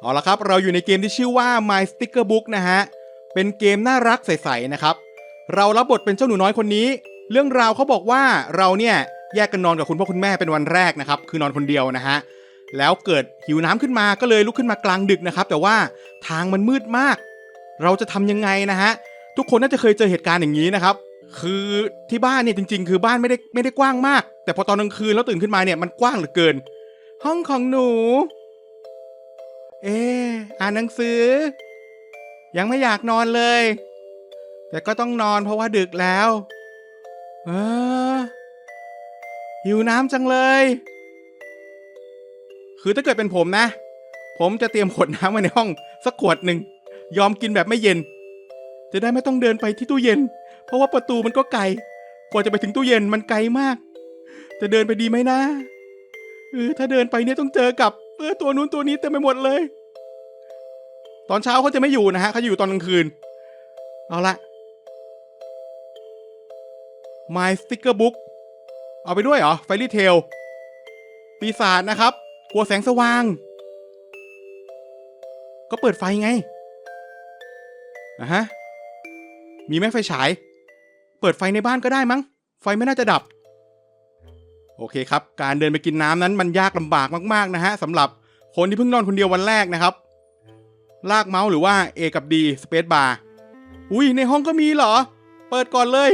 เอาละครับเราอยู่ในเกมที่ชื่อว่า My Sticker Book นะฮะ เป็นเกมน่ารักใสๆนะครับ เรารับบทเป็นเจ้าหนูน้อยคนนี้ เรื่องราวเขาบอกว่าเราเนี่ยแยกกันนอนกับคุณพ่อคุณแม่เป็นวันแรกนะครับ คือนอนคนเดียวนะฮะ แล้วเกิดหิวน้ำขึ้นมาก็เลยลุกขึ้นมากลางดึกนะครับ แต่ว่าทางมันมืดมาก เราจะทำยังไงนะฮะ ทุกคนน่าจะเคยเจอเหตุการณ์อย่างนี้นะครับ คือที่บ้านเนี่ยจริง ๆ คือบ้านไม่ได้ไม่ได้กว้างมาก แต่พอตอนกลางคืนแล้วตื่นขึ้นมาเนี่ยมันกว้างเหลือเกิน ห้องของหนู เอ๊ะอ่านหนังสือ ยังไม่อยากนอนเลย แต่ก็ต้องนอนเพราะว่าดึกแล้ว เออ หิวน้ำจังเลย คือถ้าเกิดเป็นผมนะ ผมจะเตรียมขวดน้ำไว้ในห้อง สักขวดหนึ่ง ยอมกินแบบไม่เย็น จะได้ไม่ต้องเดินไปที่ตู้เย็น เพราะว่าประตูมันก็ไกล กว่าจะไปถึงตู้เย็นมันไกลมาก จะเดินไปดีไหมนะเออถ้าเดินไปเนี่ยต้องเจอกับ เออตัวนู้นตัวนี้เต็มไปหมดเลย ตอนเช้าเขาจะไม่อยู่นะฮะเขาจะอยู่ตอนกลางคืน เอาละ My Sticker Book เอาไปด้วยเหรอ Fairy Tail ปีศาจนะครับ กลัวแสงสว่าง ก็เปิดไฟไงอะฮะ มีไหมไฟฉาย เปิดไฟในบ้านก็ได้มั้ง ไฟไม่น่าจะดับ โอเคครับ การเดินไปกินน้ำนั้นมันยากลำบากมากๆนะฮะสำหรับคนที่เพิ่งนอนคนเดียววันแรกนะครับ ลากเมาส์หรือว่า A กับ D Space Bar อุ้ยในห้องก็มีเหรอ เปิดก่อนเลย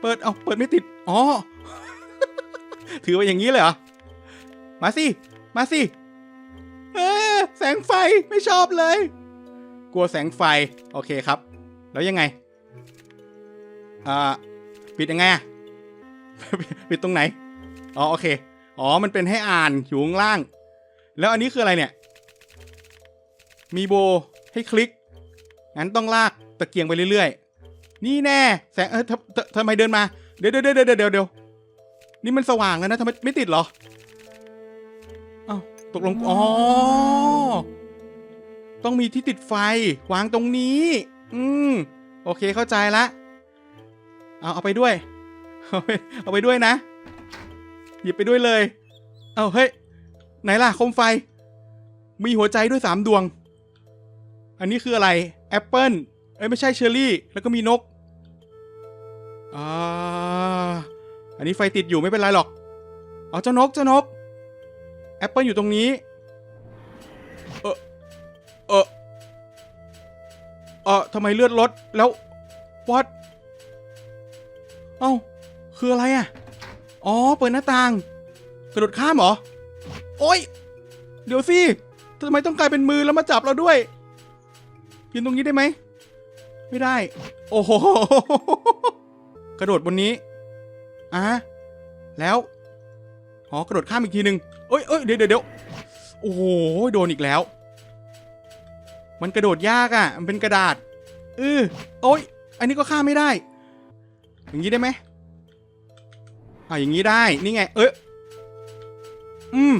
เปิดเอาเปิดไม่ติด อ๋อ ถือว่าอย่างนี้เลยเหรอ มาสิ มาสิ เออแสงไฟไม่ชอบเลย กลัวแสงไฟ โอเคครับ แล้วยังไง อ่า ปิดยังไงอะปิดตรงไหน อ๋อโอเค อ๋อ มันเป็นให้อ่านอยู่ข้างล่าง แล้วอันนี้คืออะไรเนี่ย มีโบให้คลิก งั้นต้องลากตะเกียงไปเรื่อยๆ นี่แน่ แสงเออทำไมเดินมา เดี๋ยวเดี๋ยวเดี๋ยวเดี๋ยวเดี๋ยวเดี๋ยวนี่มันสว่างแล้วนะทำไมไม่ติดเหรออ้าตกลง อ๋อ ต้องมีที่ติดไฟ วางตรงนี้ อืม โอเคเข้าใจละ เอาเอาไปด้วย เอาไปเอาไปด้วยนะ หยิบไปด้วยเลย เอาเฮ้ย ไหนล่ะโคมไฟ มีหัวใจด้วยสามดวง อันนี้คืออะไรแอปเปิลเอ้ยไม่ใช่เชอร์รี่ แล้วก็มีนกอ่าอันนี้ไฟติดอยู่ไม่เป็นไรหรอกเอาเจ้านกเจ้านกแอปเปิลอยู่ตรงนี้ เออเออเออทำไมเลือดลดแล้ววัดเอ้า คืออะไรอะ อ๋อ เปิดหน้าต่าง กระโดดข้ามเหรอ โอ๊ยเดี๋ยวสิทำไมต้องกลายเป็นมือแล้วมาจับเราด้วยยืนตรงนี้ได้ไหม ไม่ได้ โอ้โห กระโดดบนนี้อะแล้วอ๋อกระโดดข้ามอีกทีหนึ่งเอ้ยเอ้ยเดี๋ยวเดี๋ยวเดี๋ยวโอ้โห โดนอีกแล้ว มันกระโดดยากอะ มันเป็นกระดาษเออโอ้ย อันนี้ก็ข้ามไม่ได้ อย่างนี้ได้ไหม อ่าอย่างนี้ได้นี่ไง เอ้ยอืม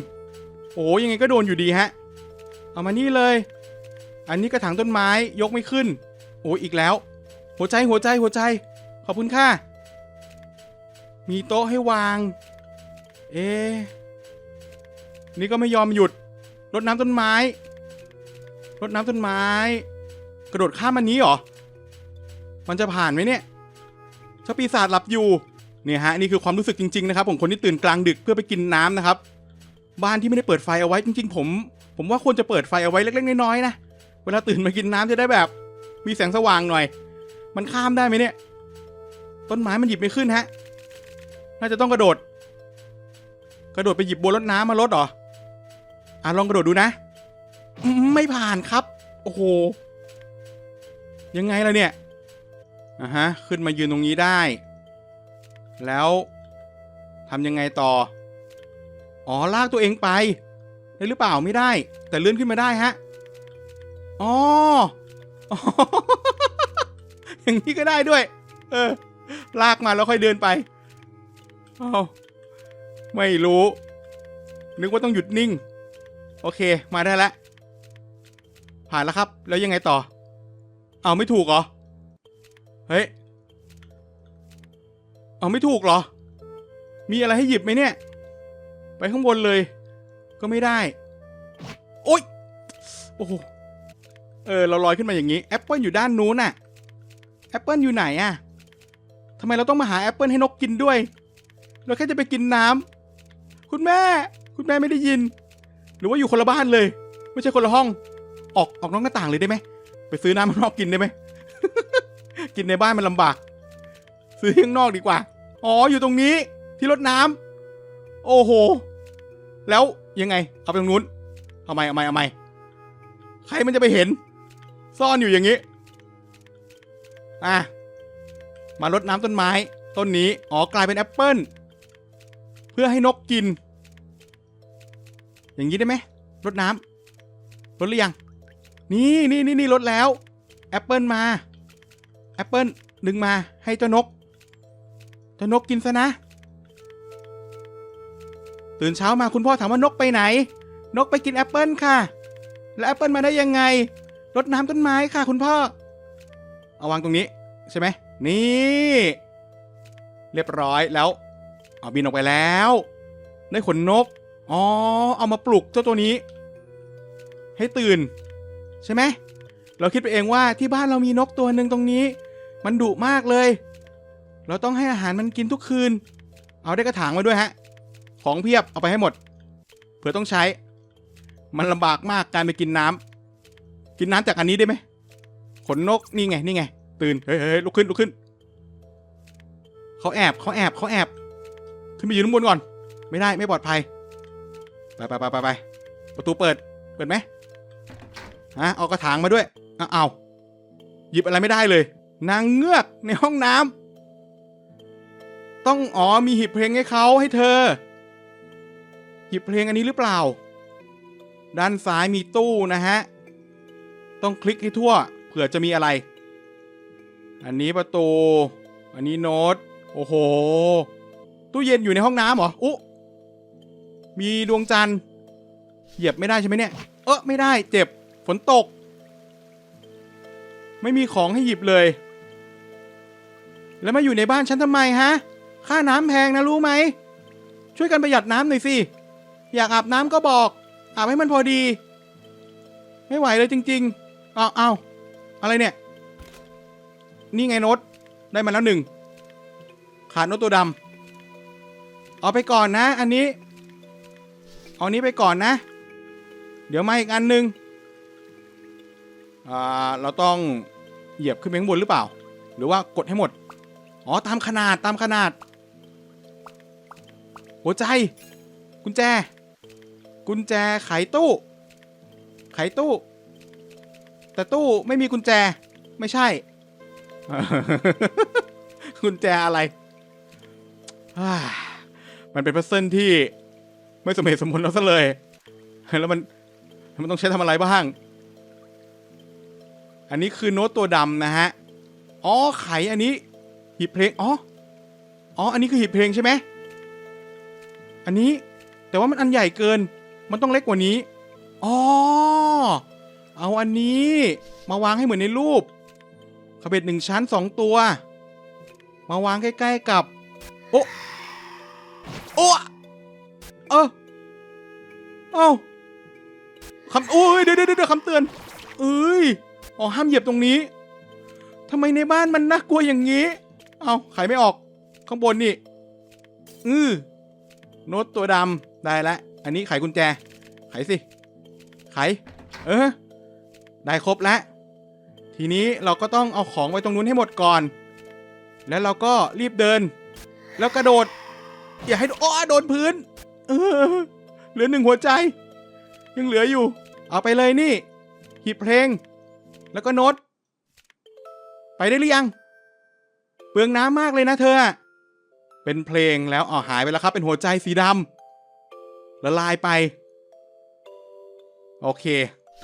โอ้ยังไงก็โดนอยู่ดีฮะ เอามานี่เลย อันนี้กระถางต้นไม้ยกไม่ขึ้น โอ้ยอีกแล้ว หัวใจหัวใจหัวใจ ขอบคุณค่ะ มีโต๊ะให้วาง เอ๊ะนี่ก็ไม่ยอมหยุดรดน้ำต้นไม้รดน้ำต้นไม้ กระโดดข้ามอันนี้เหรอ มันจะผ่านไหมเนี่ยเจ้าปีศาจหลับอยู่ เนี่ยฮะนี่คือความรู้สึกจริงๆนะครับของคนที่ตื่นกลางดึกเพื่อไปกินน้ำนะครับ บ้านที่ไม่ได้เปิดไฟเอาไว้จริง ๆ ผม ผมว่าควรจะเปิดไฟเอาไว้เล็กๆน้อยๆนะเวลาตื่นมากินน้ำจะได้แบบ มีแสงสว่างหน่อย มันข้ามได้ไหมเนี่ย ต้นไม้มันหยิบไม่ขึ้นฮะน่าจะต้องกระโดด กระโดดไปหยิบบัวรดน้ำมาลดหรออะลองกระโดดดูนะ ไม่ผ่านครับ โอ้โห ยังไงล่ะเนี่ยอะฮะ ขึ้นมายืนตรงนี้ได้ แล้วทำยังไงต่อ อ๋อ ลากตัวเองไป ได้หรือเปล่าไม่ได้ แต่เลื่อนขึ้นมาได้ฮะ อ๋อ อย่างนี้ก็ได้ด้วย เออ ลากมาแล้วค่อยเดินไปอ้าไม่รู้ นึกว่าต้องหยุดนิ่ง โอเค มาได้แล้ว ผ่านแล้วครับ แล้วยังไงต่อ เอาไม่ถูกเหรอ เฮ้ย เอาไม่ถูกเหรอ มีอะไรให้หยิบไหมเนี่ย ไปข้างบนเลย ก็ไม่ได้ โอ๊ย โอ้โห เออ เราลอยขึ้นมาอย่างนี้แอปเปิลอยู่ด้านนู้นน่ะ แอปเปิลอยู่ไหนอะทำไมเราต้องมาหาแอปเปิลให้นกกินด้วย เราแค่จะไปกินน้ำ คุณแม่ คุณแม่ไม่ได้ยิน หรือว่าอยู่คนละบ้านเลย ไม่ใช่คนละห้อง ออกออกนอกหน้าต่างเลยได้ไหม ไปซื้อน้ำข้างนอกกินได้ไหม กินในบ้านมันลำบาก ซื้อข้างนอกดีกว่า อ๋อ อยู่ตรงนี้ที่รดน้ำโอ้โห แล้วยังไง เอาไปตรงนู้น เอาไม่เอาไม่เอาไม่ใครมันจะไปเห็น ซ่อนอยู่อย่างนี้ อะ มารดน้ำต้นไม้ ต้นนี้ อ๋อ กลายเป็นแอปเปิลเพื่อให้นกกิน อย่างนี้ได้ไหมรดน้ำรดหรือยัง นี่นี่นี่นี่รดแล้ว แอปเปิลมา แอปเปิลดึงมาให้เจ้านก เจ้านกกินซะนะ ตื่นเช้ามาคุณพ่อถามว่านกไปไหน นกไปกินแอปเปิลค่ะ แล้วแอปเปิลมาได้ยังไงรดน้ำต้นไม้ค่ะ คุณพ่อ เอาวางตรงนี้ใช่ไหม นี่ เรียบร้อยแล้ว เอาบินออกไปแล้ว ได้ขนนก อ๋อ เอามาปลุกเจ้าตัวนี้ ให้ตื่น ใช่ไหม เราคิดไปเองว่าที่บ้านเรามีนกตัวหนึ่งตรงนี้ มันดุมากเลย เราต้องให้อาหารมันกินทุกคืน เอาได้กระถางมาด้วยฮะ ของเพียบเอาไปให้หมด เผื่อต้องใช้ มันลำบากมากการไปกินน้ำ กินน้ำจากอันนี้ได้ไหม ขนนกนี่ไงนี่ไง ตื่น เฮ้ยเฮ้ยลุกขึ้นลุกขึ้น เขาแอบเขาแอบเขาแอบ ขึ้นไปยืนข้างบนก่อน ไม่ได้ไม่ปลอดภัย ไปไปไปไปไปประตูเปิด เปิดไหมฮะเอากระถางมาด้วย เอาเอาหยิบอะไรไม่ได้เลย นางเงือกในห้องน้ำ ต้องอ๋อมีหีบเพลงให้เขาให้เธอหยิบเพลงอันนี้หรือเปล่า ด้านซ้ายมีตู้นะฮะ ต้องคลิกให้ทั่ว เผื่อจะมีอะไร อันนี้ประตู อันนี้โน้ต โอ้โห ตู้เย็นอยู่ในห้องน้ำเหรออุ๊มีดวงจันทร์ เหยียบไม่ได้ใช่ไหมเนี่ย เออไม่ได้เจ็บฝนตก ไม่มีของให้หยิบเลย แล้วมาอยู่ในบ้านฉันทำไมฮะ ค่าน้ำแพงนะรู้ไหม ช่วยกันประหยัดน้ำหน่อยสิ อยากอาบน้ำก็บอก อาบให้มันพอดี ไม่ไหวเลยจริง ๆ เอาเอาอะไรเนี่ย นี่ไงโน้ตได้มาแล้วหนึ่ง ขาดโน้ตตัวดำเอาไปก่อนนะ อันนี้ เอานี้ไปก่อนนะ เดี๋ยวมาอีกอันหนึ่งอ่าเราต้องเหยียบขึ้นไปข้างบนหรือเปล่า หรือว่ากดให้หมด อ๋อ ตามขนาดตามขนาด หัวใจ กุญแจ กุญแจไขตู้ ไขตู้ แต่ตู้ไม่มีกุญแจ ไม่ใช่ กุญแจอะไร มันเป็นพัซเซิลที่ไม่สมเหตุสมผลแล้วซะเลย แล้วมันมันต้องใช้ทำอะไรบ้าง อันนี้คือโน้ตตัวดำนะฮะ อ๋อ ไขอันนี้หีบเพลง อ๋อ อ๋อ อันนี้คือหีบเพลงใช่ไหม อันนี้แต่ว่ามันอันใหญ่เกิน มันต้องเล็กกว่านี้ อ๋อ เอาอันนี้มาวางให้เหมือนในรูปขบเบ็ดหนึ่งชั้นสองตัว มาวางใกล้ๆกับ โอ้โอ้เออเอ้าคำโอ้ยเดี๋ยวเดี๋ยวเดี๋ยวคำเตือน เอ้ย อ๋อห้ามเหยียบตรงนี้ทำไมในบ้านมันน่ากลัวอย่างนี้ เอาไขไม่ออก ข้างบนนี่ อือ โน้ตตัวดำได้แล้วอันนี้ไขกุญแจ ไขสิ ไข เออ ได้ครบแล้ว ทีนี้เราก็ต้องเอาของไว้ตรงนู้นให้หมดก่อน แล้วเราก็รีบเดิน แล้วกระโดด อย่าให้อ้อโดนพื้น เออ เหลือหนึ่งหัวใจ ยังเหลืออยู่ เอาไปเลยนี่ หีบเพลง แล้วก็โน้ต ไปได้หรือยัง เปลืองน้ำมากเลยนะเธอ เป็นเพลงแล้วอ๋อหายไปแล้วครับ เป็นหัวใจสีดำละลายไป โอเค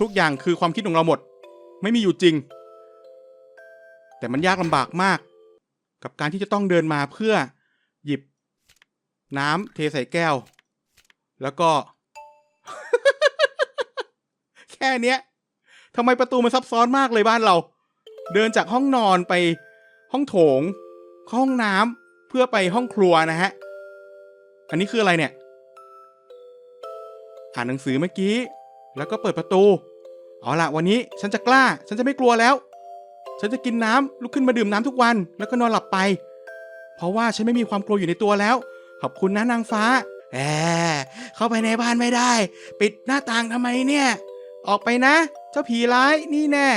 ทุกอย่างคือความคิดของเราหมด ไม่มีอยู่จริง แต่มันยากลำบากมาก กับการที่จะต้องเดินมาเพื่อหยิบ น้ำเทใส่แก้ว แล้วก็ แค่เนี้ยทำไมประตูมันซับซ้อนมากเลยบ้านเรา เดินจากห้องนอนไปห้องโถง ห้องน้ำ พื่อไปห้องครัวนะฮะ อันนี้คืออะไรเนี่ย อ่านหนังสือเมื่อกี้ แล้วก็เปิดประตู เอาละวันนี้ฉันจะกล้า ฉันจะไม่กลัวแล้ว ฉันจะกินน้ำลุกขึ้นมาดื่มน้ำทุกวัน แล้วก็นอนหลับไป เพราะว่าฉันไม่มีความกลัวอยู่ในตัวแล้ว ขอบคุณนะนางฟ้า แหมเข้าไปในบ้านไม่ได้ ปิดหน้าต่างทำไมเนี่ย ออกไปนะ เจ้าผีร้ายนี่แน่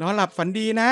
นอนหลับฝันดีนะ